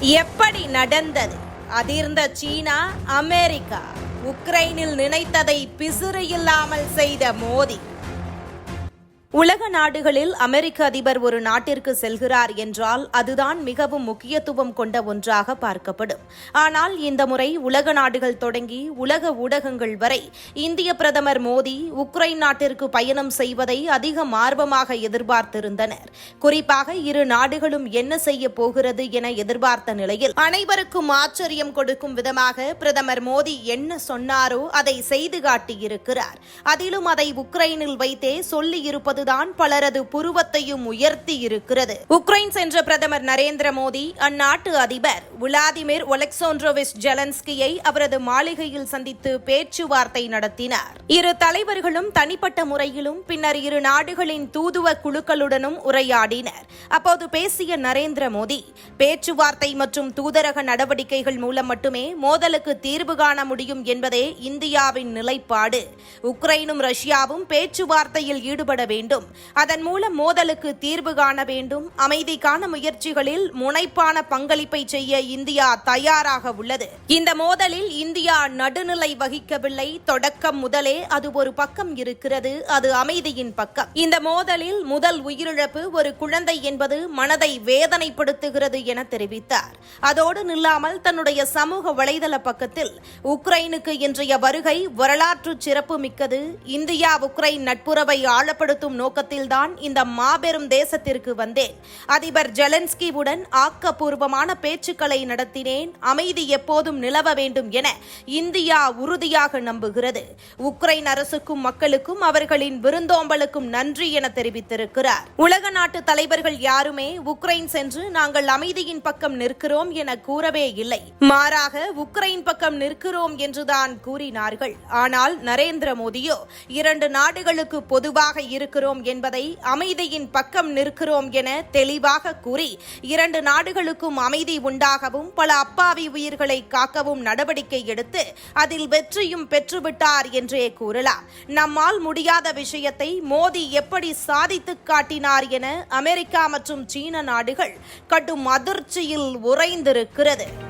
எப்படி நடந்தது? அதிர்ந்த சீனா அமெரிக்கா உக்ரைனில் நினைத்ததை பிசுறு இல்லாமல் செய்த மோடி உலக நாடுகளில் அமெரிக்க அதிபர் ஒரு நாட்டிற்கு செல்கிறார் என்றால் அதுதான் மிகவும் முக்கியத்துவம் கொண்ட ஒன்றாக பார்க்கப்படும். ஆனால் இந்த முறை உலக நாடுகள் தொடங்கி உலக ஊடகங்கள் வரை இந்திய பிரதமர் மோடி உக்ரைன் நாட்டிற்கு பயணம் செய்வதை அதிக ஆர்வமாக எதிர்பார்த்திருந்தனர். குறிப்பாக இரு நாடுகளும் என்ன செய்ய போகிறது என எதிர்பார்த்த நிலையில் அனைவருக்கும் ஆச்சரியம் கொடுக்கும் விதமாக பிரதமர் மோடி என்ன சொன்னாரோ அதை செய்து காட்டியிருக்கிறார். அதிலும் அதை உக்ரைனில் வைத்தே அதுதான் பலரது புருவத்தையும் உயர்த்தி இருக்கிறது. உக்ரைன் சென்ற பிரதமர் நரேந்திர மோடி அந்நாட்டு அதிபர் விளாடிமிர் ஒலெக்சோன்ட்ரோவிச் ஜெலன்ஸ்கியை அவரது மாளிகையில் சந்தித்து பேச்சுவார்த்தை நடத்தினார். இரு தலைவர்களும் தனிப்பட்ட முறையிலும் பின்னர் இரு நாடுகளின் தூதுவ குழுக்களுடனும் உரையாடினர். அப்போது பேசிய நரேந்திர மோடி பேச்சுவார்த்தை மற்றும் தூதரக நடவடிக்கைகள் மூலம் மட்டுமே மோதலுக்கு தீர்வு காண முடியும் என்பதே இந்தியாவின் நிலைப்பாடு. உக்ரைனும் ரஷ்யாவும் பேச்சுவார்த்தையில் ஈடுபட வேண்டும் வேண்டும். அதன் மூலம் மோதலுக்கு தீர்வு காண வேண்டும். அமைதிக்கான முயற்சிகளில் முனைப்பான பங்களிப்பை செய்ய இந்தியா தயாராக உள்ளது. இந்த மோதலில் இந்தியா நடுநிலை வகிக்கவில்லை. தொடக்கம் முதலே அது ஒரு பக்கம் இருக்கிறது. அது அமைதியின் பக்கம். இந்த மோதலில் முதல் உயிரிழப்பு ஒரு குழந்தை என்பது மனதை வேதனைப்படுத்துகிறது என தெரிவித்தார். அதோடு நில்லாமல் தன்னுடைய சமூக வலைதள பக்கத்தில் உக்ரைனுக்கு இன்றைய வருகை வரலாற்று சிறப்பு மிக்கது இந்தியா உக்ரைன் நட்புறவை ஆழப்படுத்தும் நோக்கத்தில்தான் இந்த மாபெரும் தேசத்திற்கு வந்தேன். அதிபர் ஜெலன்ஸ்கிவுடன் ஆக்கப்பூர்வமான பேச்சுக்களை நடத்தினேன். அமைதி எப்போதும் நிலவ வேண்டும் என இந்தியா உறுதியாக நம்புகிறது. உக்ரைன் அரசுக்கும் மக்களுக்கும் அவர்களின் விருந்தோம்பலுக்கும் நன்றி என தெரிவித்திருக்கிறார். உலக நாட்டு தலைவர்கள் யாருமே உக்ரைன் சென்று நாங்கள் அமைதியின் பக்கம் நிற்கிறோம் என கூறவே இல்லை. மாறாக உக்ரைன் பக்கம் நிற்கிறோம் என்றுதான் கூறினார்கள். ஆனால் நரேந்திர மோடியோ இரண்டு நாடுகளுக்கு பொதுவாக இருக்கிறோம் இருக்கிறோம் என்பதை அமைதியின் பக்கம் நிற்கிறோம் என தெளிவாக கூறி இரண்டு நாடுகளுக்கும் அமைதி உண்டாகவும் பல அப்பாவி உயிர்களை காக்கவும் நடவடிக்கை எடுத்து அதில் வெற்றியும் பெற்றுவிட்டார் என்றே கூறலாம். நம்மால் முடியாத விஷயத்தை மோடி எப்படி சாதித்து காட்டினார் என அமெரிக்கா மற்றும் சீன நாடுகள் கடும் அதிர்ச்சியில் உறைந்திருக்கிறது.